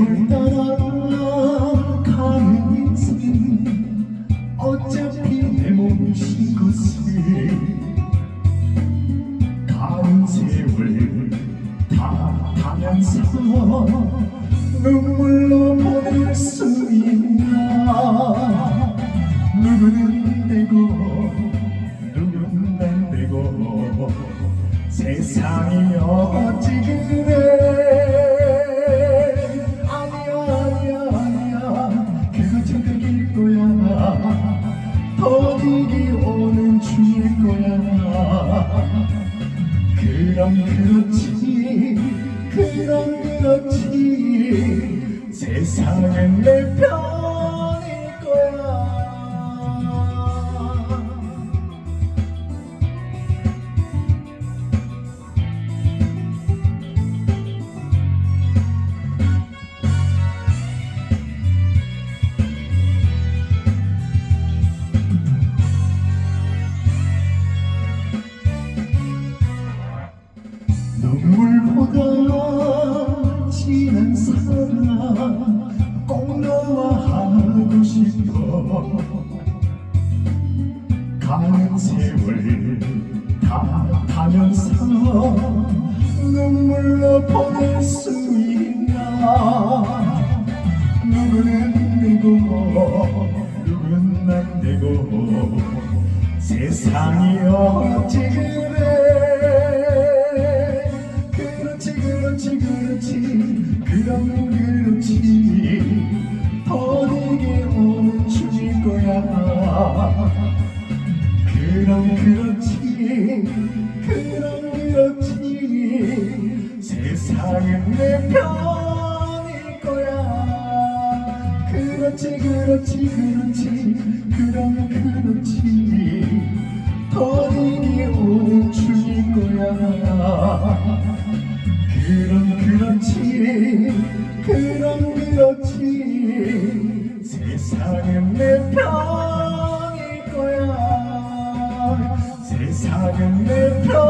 세월 따라 가는 인생 어차피 내 몫인 것을 가는 세월 다 타면서 눈물로 보낼 수 있나 누구는 되고 누구는 안 되고 세상이 어찌 그 그럼 그렇지 그럼 그렇지. 세상은 내 편 가는 세월 다 타면서 눈물로 보낼 수 있나? 누구는 되고 누구는 안 되고? 세상이 어찌 그래? 그렇지 그렇지 그렇지. 그럼 그렇지. 더디게 오는 중일 거야 세상은 내 편일 거야. 그렇지 그렇지 그렇지. 그러면 그렇지. 더디기 우측일 거야. 그럼 그렇지 그럼 그렇지. 세상은 내 편일 거야. 세상은 내 편.